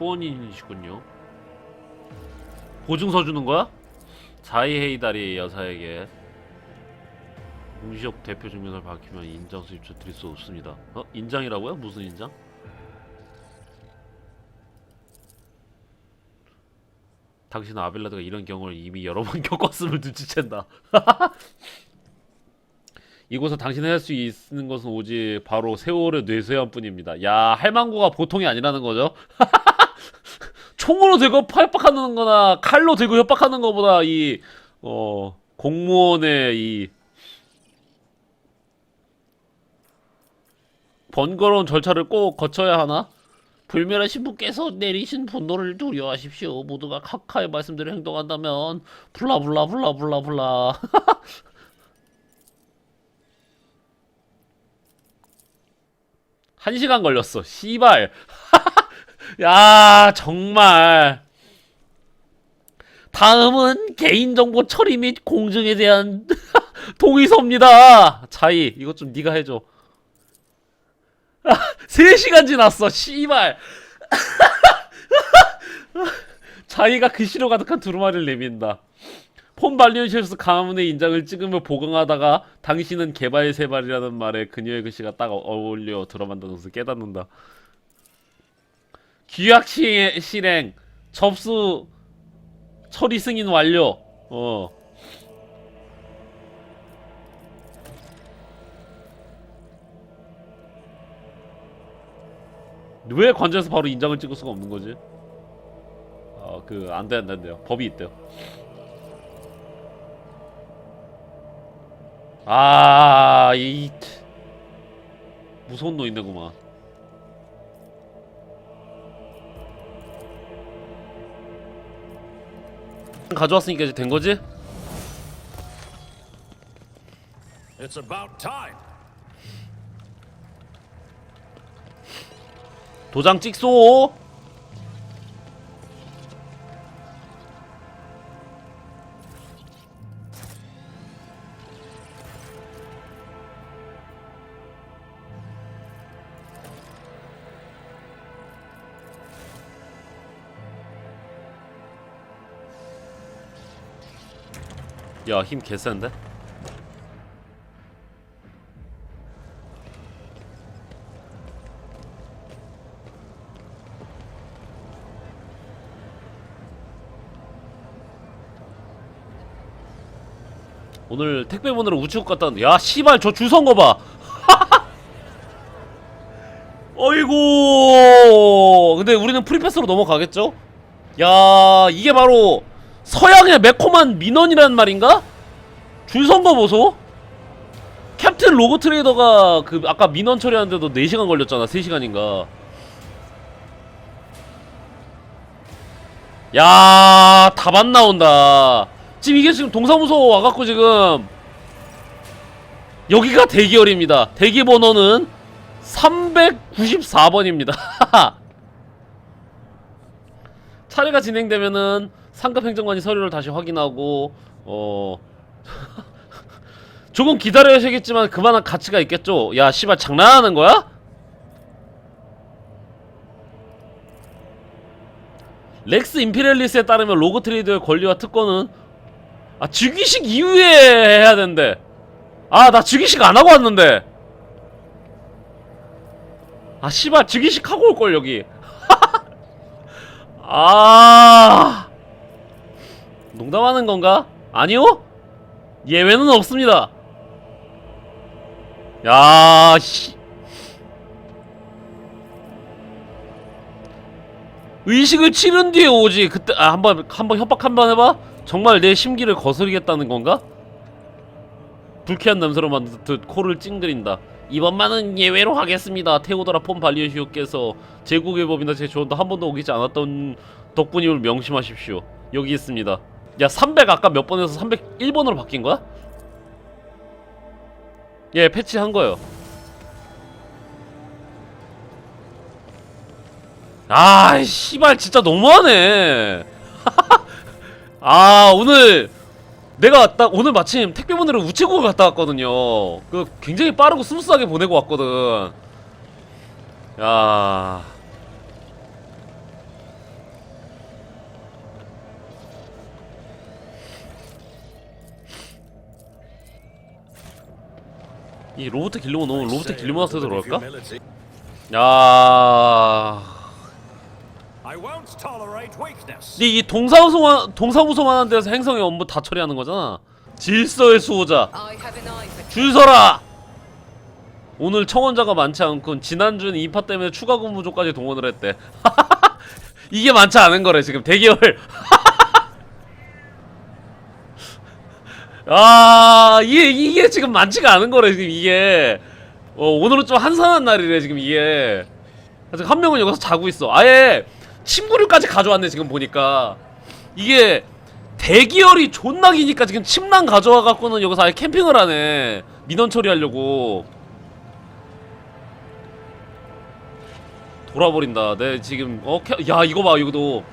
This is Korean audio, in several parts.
후원인이시군요. 보증서 주는 거야? 자이헤이다리 여사에게 공시적 대표 증명을 밝히면 인장 수입처 드릴 수 없습니다. 어? 인장이라고요? 무슨 인장? 당신 아벨라드가 이런 경우를 이미 여러 번 겪었음을 눈치챈다. 이곳에 당신이 할 수 있는 것은 오직 바로 세월의 뇌세한 뿐입니다. 야, 할망구가 보통이 아니라는 거죠? 총으로 대고 협박하는 거나 칼로 대고 협박하는 것보다 이, 어, 공무원의 이, 번거로운 절차를 꼭 거쳐야 하나? 불멸하신 분께서 내리신 분노를 두려워하십시오. 모두가 카카의 말씀대로 행동한다면 블라블라블라블라블라. 한 시간 걸렸어. 씨발. 야, 정말. 다음은 개인정보 처리 및 공증에 대한 동의서입니다. 자이, 이것 좀 네가 해줘. 3시간 지났어. 씨발. 자이가 글씨로 가득한 두루마리를 내민다. 폰 발리오시스 가문의 인장을 찍으며 보강하다가 당신은 개발 세발이라는 말에 그녀의 글씨가 딱 어- 어울려 들어만다는 것을 깨닫는다. 규약 시- 실행 접수 처리 승인 완료. 어. 왜 관저에서 바로 인장을 찍을 수가 없는 거지? 아, 그, 안 돼, 안 돼, 안 돼요. 법이 있대요. 아, 이 무서운 노인네구만. 가져왔으니까 이제 된 거지? It's about time. 도장 찍소. 야, 힘 개센데? 오늘 택배 보내러 우체국 갔다 왔는데 야 씨발 저줄선거 봐. 어이구. 근데 우리는 프리패스로 넘어가겠죠? 야 이게 바로 서양의 매콤한 민원이라는 말인가? 줄 선 거 보소. 캡틴 로고 트레이더가 그 아까 민원 처리하는데도 4시간 걸렸잖아. 3시간인가. 야, 답 안 나온다. 지금 이게 지금 동사무소 와갖고 지금 여기가 대기열입니다. 대기 번호는 394번입니다. 차례가 진행되면은 상급 행정관이 서류를 다시 확인하고 어 조금 기다려야겠지만 그만한 가치가 있겠죠. 야, 씨발 장난하는 거야? 렉스 임피렐리스에 따르면 로그 트레이드의 권리와 특권은 아 즉위식 이후에 해야 된대 아 나 즉위식 안 하고 왔는데 아 씨발 즉위식 하고 올 걸 여기 아 농담하는 건가? 아니요? 예외는 없습니다 야 씨. 의식을 치른 뒤에 오지 그때 아 한번 한번 협박 한번 해 봐 정말 내 심기를 거스르겠다는 건가? 불쾌한 냄새로 만든 듯 코를 찡그린다 이번만은 예외로 하겠습니다 테오도라 폰 발리오시오께서 제국의 법이나 제 조언도 한 번도 오기지 않았던 덕분임을 명심하십시오 여기 있습니다 야 300 아까 몇 번에서 301번으로 바뀐 거야? 예 패치한 거요 아, 씨발 진짜 너무하네. 아, 오늘 내가 딱 오늘 마침 택배 보내러 우체국을 갔다 왔거든요. 그 굉장히 빠르고 스무스하게 보내고 왔거든. 야. 이 로봇 길르고 너무 로봇 그럴까? humility. 야. I won't tolerate weakness. 근데 이 동사무소만 동사무소만 한 데서 행성의 업무 다 처리하는 거잖아. 질서의 수호자. 줄 서라. 오늘 청원자가 많지 않군. 지난주는 인파 때문에 추가 근무조까지 동원을 했대. 이게 많지 않은 거래 지금 대기열. 아 이게 이게 지금 많지가 않은 거래 지금 이게. 어 오늘은 좀 한산한 날이래 지금 이게. 아직 한 명은 여기서 자고 있어. 아예 침구류까지 가져왔네 지금 보니까. 이게 대기열이 존나 기니까 지금 침낭 가져와 갖고는 여기서 아예 캠핑을 하네. 민원 처리하려고. 돌아버린다. 내 지금 어, 캐... 야 이거 봐 이거도.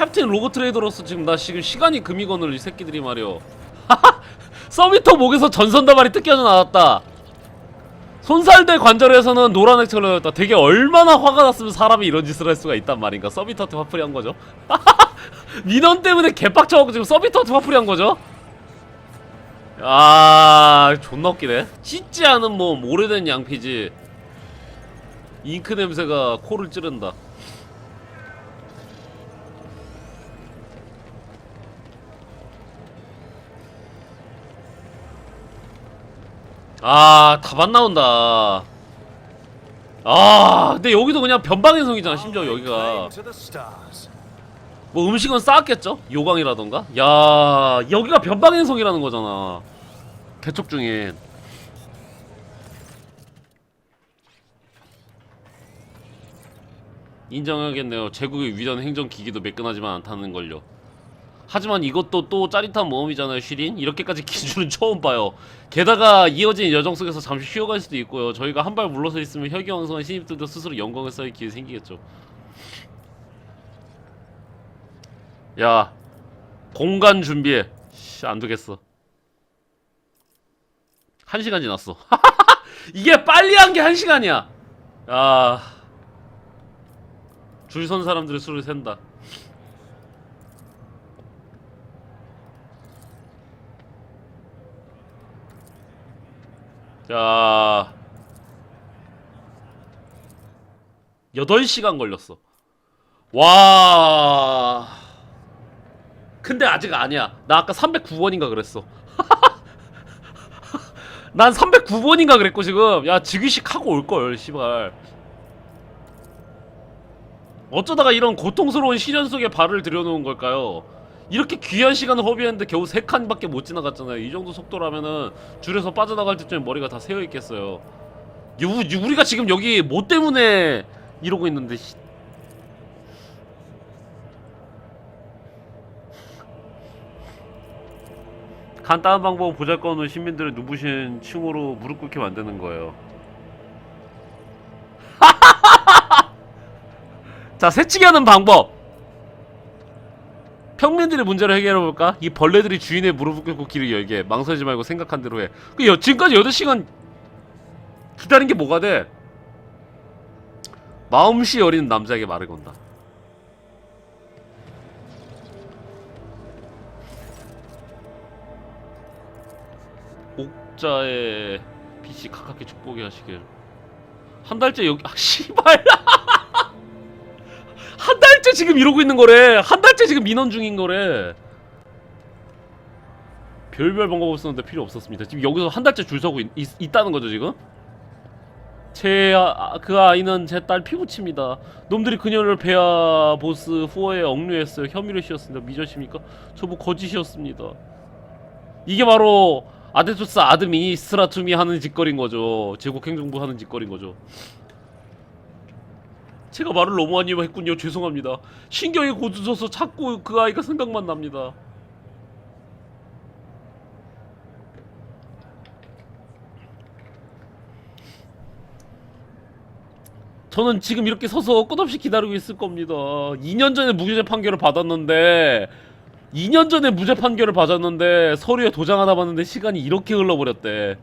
캡틴 로고 트레이더로서 지금 나 지금 시간이 금이건을 이 새끼들이 말이여. 서비터 목에서 전선 다발이 뜯겨져 나왔다. 손살대 관절에서는 노란 액체를 넣었다. 되게 얼마나 화가 났으면 사람이 이런 짓을 할 수가 있단 말인가. 서비터한테 화풀이 한 거죠. 민원 때문에 개빡쳐갖고 지금 서비터한테 화풀이 한 거죠. 아, 존나 웃기네. 씻지 않은 몸, 오래된 양피지. 잉크 냄새가 코를 찌른다. 아, 답안 나온다. 아, 근데 여기도 그냥 변방행성이잖아, 심지어 여기가. 뭐 음식은 쌓았겠죠? 요강이라던가? 야, 여기가 변방행성이라는 거잖아. 개척 중인. 인정하겠네요. 제국의 위대한 행정 기기도 매끈하지만 않다는 걸요. 하지만 이것도 또 짜릿한 모험이잖아요, 쉬린. 이렇게까지 기준은 처음 봐요. 게다가 이어진 여정 속에서 잠시 쉬어갈 수도 있고요. 저희가 한 발 물러서 있으면 혈기왕성한 신입들도 스스로 영광을 쌓일 기회 생기겠죠. 야, 공간 준비해. 씨, 안 되겠어. 한 시간 지났어. 이게 빨리 한 게 한 시간이야. 야, 줄 선 사람들의 수를 센다. 자, 8시간 걸렸어. 와. 근데 아직 아니야. 나 아까 309번인가 그랬어. 난 309번인가 그랬고 지금 야 지그식 하고 올걸 씨발 어쩌다가 이런 고통스러운 시련 속에 발을 들여놓은 걸까요? 이렇게 귀한 시간을 허비했는데 겨우 세 칸밖에 못 지나갔잖아요 이 정도 속도라면은 줄에서 빠져나갈 때쯤에 머리가 다 새어있겠어요 유, 유- 우리가 지금 여기 뭐 때문에 이러고 있는데 씨. 간단한 방법은 보잘것없는 시민들을 누부신 층으로 무릎 꿇게 만드는 거예요. 자, 새치기 하는 방법. 평민들의 문제를 해결해 볼까? 이 벌레들이 주인의 무릎을 꿇고 길을 열게. 망설이지 말고 생각한 대로 해. 그 여, 지금까지 8시간 기다린 게 뭐가 돼? 마음씨 어린 남자에게 말을 건다. 옥자의 빛이 가깝게 축복이 하시길. 한 달째 여기 아 씨발. 한 달째 지금 이러고 있는 거래. 한 달째 지금 민원 중인 거래. 별별 방법 없었는데 필요 없었습니다. 지금 여기서 한 달째 줄 서고 있, 다는 거죠 지금? 제 그 아 이는 제 딸 피부치입니다. 놈들이 그녀를 베아 보스 후어에 억류했어요. 혐의를 씌웠습니다. 미저십니까? 저뭐 거짓이었습니다. 이게 바로 아데토스 아드미니스트라툼이 하는 짓거리인 거죠. 제국 행정부 하는 짓거리인 거죠. 제가 말을 너무 많이 했군요. 죄송합니다. 신경이 고두져서 자꾸 그 아이가 생각만 납니다. 저는 지금 이렇게 서서 끝없이 기다리고 있을 겁니다. 2년 전에 무죄 판결을 받았는데 2년 전에 무죄 판결을 받았는데 서류에 도장하다 봤는데 시간이 이렇게 흘러버렸대.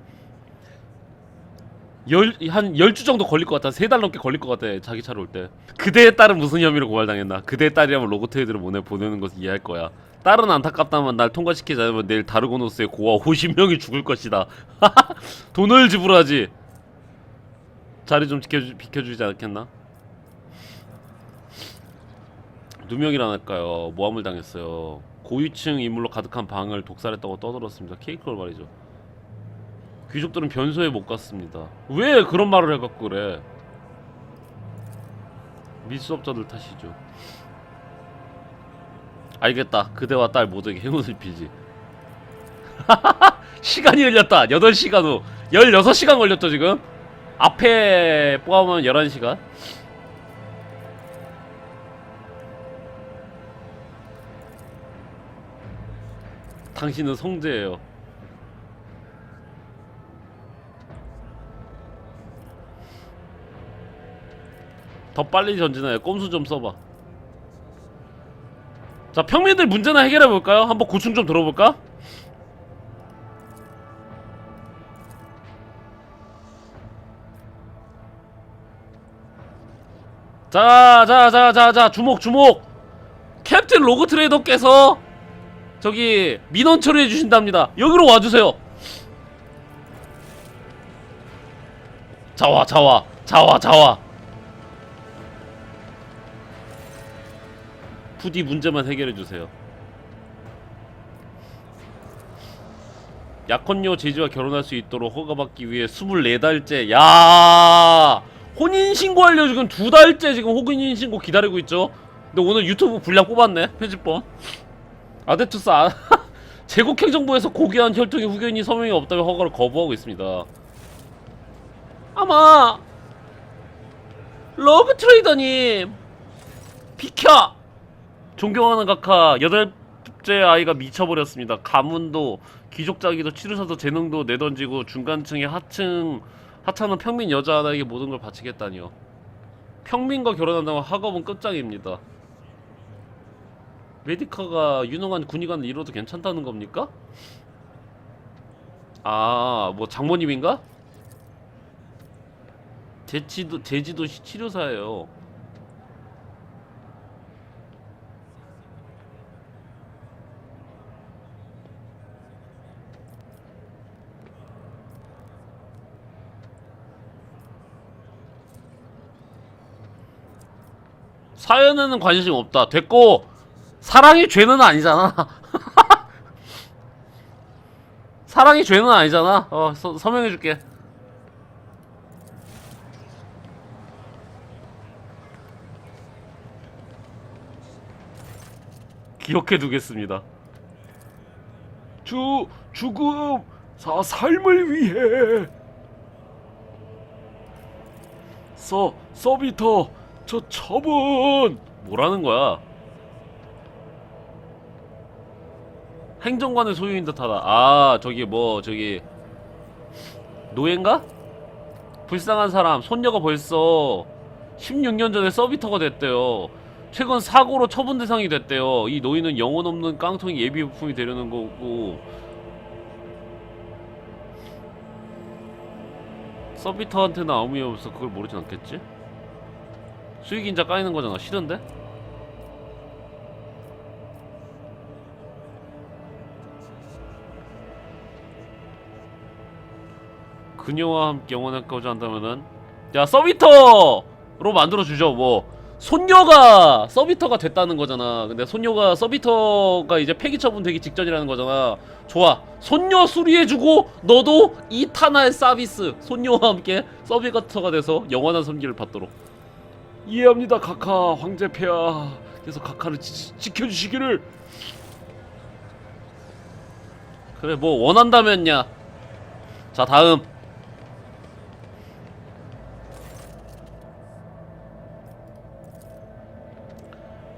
열, 한 10주 정도 걸릴 것 같아. 3달 넘게 걸릴 것 같아. 자기 차로 올 때. 그대의 딸은 무슨 혐의로 고발당했나? 그대의 딸이라면 로고트헤드를 보내, 보내는 것을 이해할 거야. 딸은 안타깝다만 날 통과시키지 않으면 내일 다르고노스의 고아 50명이 죽을 것이다. 돈을 지불하지. 자리 좀 지켜주, 비켜주지 않겠나? 누명이라 할까요 모함을 당했어요. 고위층 인물로 가득한 방을 독살했다고 떠들었습니다. 케이크를 말이죠. 귀족들은 변소에 못 갔습니다. 왜 그런 말을 해갖고 그래? 밀수업자들 탓이죠. 알겠다. 그대와 딸 모두에게 행운을 빌지. 시간이 흘렸다. 8시간 후. 16시간 걸렸죠, 지금? 앞에 포함하면 11시간. 당신은 성재예요. 더 빨리 전진해. 꼼수 좀 써봐. 자, 평민들 문제나 해결해 볼까요? 한번 고충 좀 들어볼까? 자, 자, 자, 자, 자, 주목, 주목. 캡틴 로그 트레이더께서 저기 민원 처리해 주신답니다. 여기로 와주세요. 자와, 자와, 자와, 자와. 부디 문제만 해결해 주세요. 약혼녀 제지와 결혼할 수 있도록 허가받기 위해 24달째 야 혼인 신고 하려 지금 두 달째 지금 혼인 신고 기다리고 있죠. 근데 오늘 유튜브 분량 뽑았네 편집본. 아데투스 아, 제국행정부에서 고귀한 혈통의 후견인 서명이 없다면 허가를 거부하고 있습니다. 아마 러브 트레이더님 비켜. 존경하는 각하 여덟째 아이가 미쳐버렸습니다. 가문도 귀족자기도 치르셔도 재능도 내던지고 중간층의 하층 하찮은 평민 여자 하나에게 모든 걸 바치겠다니요. 평민과 결혼한다면 학업은 끝장입니다. 메디카가 유능한 군의관을 이뤄도 괜찮다는 겁니까? 아, 뭐 장모님인가? 제치도 제지도시 치료사예요. 사연에는 관심 없다. 됐고 사랑이 죄는 아니잖아. 사랑이 죄는 아니잖아. 어 서, 서명해 줄게. 기억해 두겠습니다. 주 죽음 사 삶을 위해 서 서비터 저 처분 뭐라는 거야? 행정관의 소유인 듯하다. 아 저기 뭐 저기 노예인가? 불쌍한 사람 손녀가 벌써 16년 전에 서비터가 됐대요. 최근 사고로 처분 대상이 됐대요. 이 노인은 영혼 없는 깡통이 예비 부품이 되려는 거고 서비터한테는 아무 일 없어 그걸 모르진 않겠지? 수익인자 까이는 거잖아. 싫은데? 그녀와 함께 영원하고자 한다면은 야 서비터로 만들어 주죠 뭐. 손녀가 서비터가 됐다는 거잖아. 근데 손녀가 서비터가 이제 폐기 처분되기 직전이라는 거잖아. 좋아. 손녀 수리해주고 너도 이 타나의 서비스. 손녀와 함께 서비터가 돼서 영원한 섬기를 받도록 이해합니다 카카. 황제폐하. 그래서 카카를 지, 지켜주시기를. 그래 뭐 원한다면야. 자 다음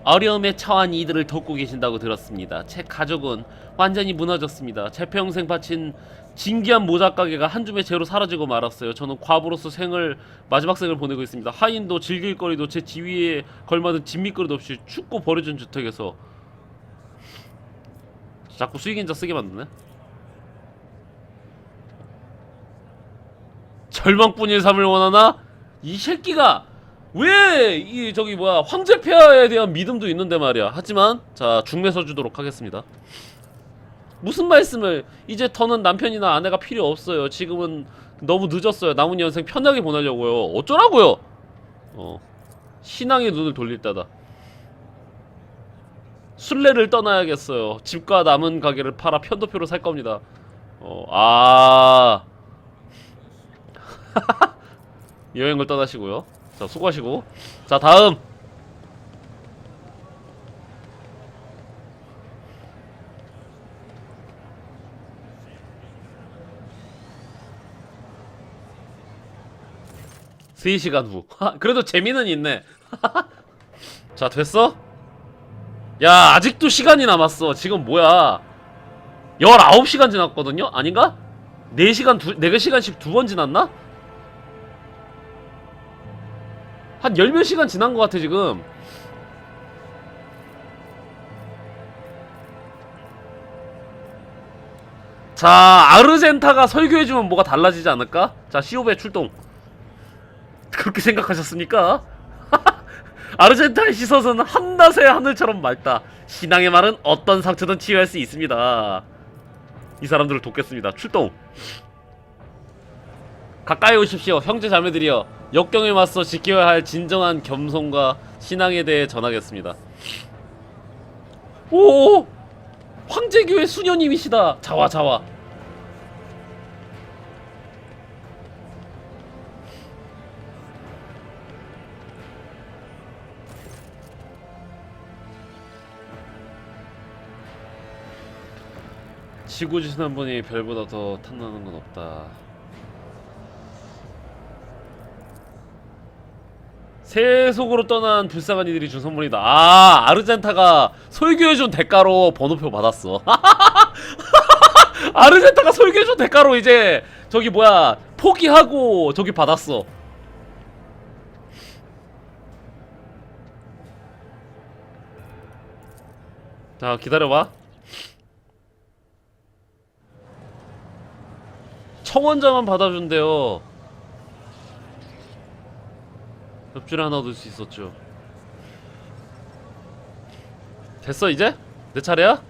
어려움에 처한 이들을 돕고 계신다고 들었습니다. 제 가족은 완전히 무너졌습니다. 제 평생 바친 진기한 모자 가게가 한 줌의 재로 사라지고 말았어요. 저는 과부로서 생을 마지막 생을 보내고 있습니다. 하인도 즐길 거리도 제 지위에 걸맞은 진미그릇 없이 춥고 버려진 주택에서 자꾸 수익인자 쓰게 만드네. 절망뿐인 삶을 원하나? 이 새끼가 왜 이 저기 뭐야 황제 폐하에 대한 믿음도 있는데 말이야. 하지만 자 중매 서 주도록 하겠습니다. 무슨 말씀을 이제 더는 남편이나 아내가 필요 없어요. 지금은 너무 늦었어요. 남은 연생 편하게 보내려고요. 어쩌라고요? 어 신앙의 눈을 돌릴 때다. 순례를 떠나야겠어요. 집과 남은 가게를 팔아 편도표로 살 겁니다. 어, 아. 여행을 떠나시고요. 자, 수고하시고. 자, 다음. 세시간 후. 하, 그래도 재미는 있네. 자, 됐어? 야, 아직도 시간이 남았어. 지금 뭐야? 19시간 지났거든요? 아닌가? 4시간 두, 4시간씩 두 번 지났나? 한 열몇 시간 지난 것 같아, 지금. 자, 아르젠타가 설교해주면 뭐가 달라지지 않을까? 자, 시오베 출동. 그렇게 생각하셨습니까? 아르젠타의 시선은 한낮의 하늘처럼 맑다. 신앙의 말은 어떤 상처든 치유할 수 있습니다. 이 사람들을 돕겠습니다. 출동. 가까이 오십시오, 형제 자매들이여. 역경에 맞서 지켜야 할 진정한 겸손과 신앙에 대해 전하겠습니다. 오, 황제교회 수녀님이시다. 자와 자와. 지구지신 분이 별보다 더 탐나는 건 없다. 세속으로 떠난 불쌍한 이들이 준 선물이다. 아, 아르젠타가 설교해준 대가로 번호표 받았어. 아르젠타가 설교해준 대가로 이제 저기 뭐야 포기하고 저기 받았어. 자, 기다려봐. 청원자만 받아준대요. 옆줄 하나 얻을 수 있었죠. 됐어 이제? 내 차례야?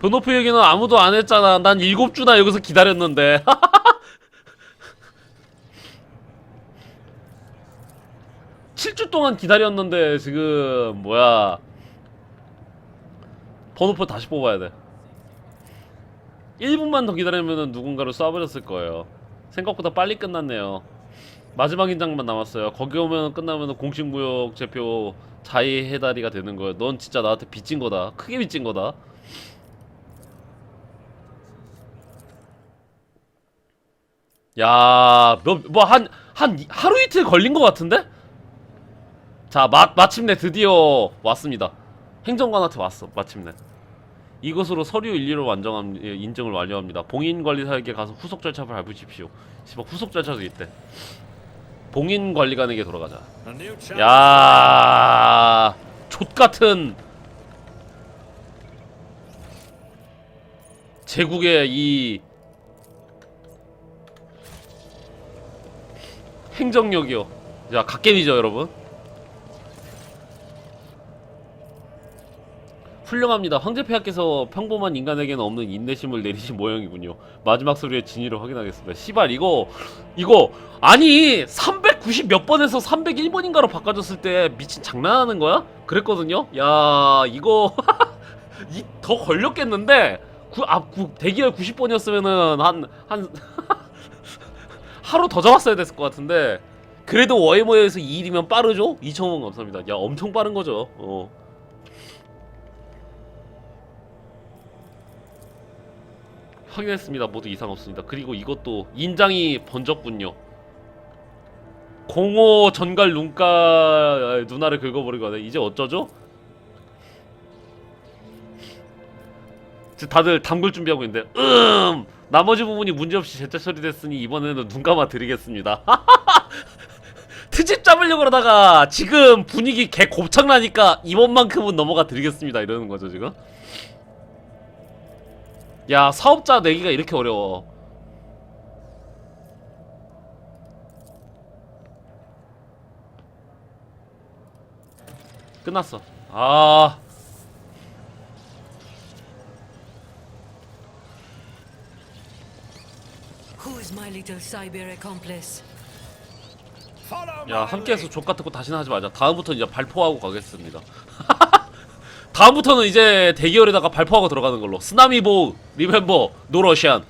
번호표 얘기는 아무도 안 했잖아. 난 일곱 주나 여기서 기다렸는데. 칠 주 동안 기다렸는데 지금 뭐야? 번호표 다시 뽑아야 돼. 1분만 더 기다리면 누군가를 쏴버렸을 거예요. 생각보다 빨리 끝났네요. 마지막 인장만 남았어요. 거기 오면 끝나면 공식 무역 제표 자의 해다리가 되는 거예요. 넌 진짜 나한테 빚진 거다. 크게 빚진 거다. 야, 뭐한 한 하루 이틀 걸린 것 같은데? 자, 마, 마침내 드디어 왔습니다. 행정관한테 왔어. 마침내. 이것으로 서류 일리로 완정함 예, 인증을 완료합니다. 봉인 관리사에게 가서 후속 절차를 밟으십시오. 씨발 후속 절차도 있대. 봉인 관리관에게 돌아가자. 야, 족 같은 제국의 이 행정력이요. 자, 갓겜이죠, 여러분. 훌륭합니다. 황제폐하께서 평범한 인간에게는 없는 인내심을 내리신 모양이군요. 마지막 소리의 진위를 확인하겠습니다. 시발 이거 이거 아니 390 몇 번에서 301번인가로 바꿔줬을 때 미친 장난하는 거야? 그랬거든요. 야 이거 이, 더 걸렸겠는데 구, 아, 구, 대기열 90번이었으면은 한한 하루 더 잡았어야 됐을 것 같은데 그래도 워해모에서 2일이면 빠르죠? 2,000원 감사합니다. 야 엄청 빠른 거죠. 어. 확인했습니다. 모두 이상 없습니다. 그리고 이것도 인장이 번졌군요. 공호 전갈 눈가 누나를 긁어버리고 하네. 이제 어쩌죠? 다들 담글 준비하고 있는데 음 나머지 부분이 문제없이 제때 처리됐으니 이번에는 눈 감아 드리겠습니다. 트집 잡으려고 그러다가 지금 분위기 개 곱창 나니까 이번만큼은 넘어가 드리겠습니다 이러는 거죠 지금. 야 사업자 내기가 이렇게 어려워 끝났어. 아. 야 함께해서. 족 같은 거 다시는 하지 말자. 다음부터는 이제 발포하고 가겠습니다. 다음부터는 이제 대기열에다가 발포하고 들어가는 걸로. 쓰나미 보우 리멤버 노러시안.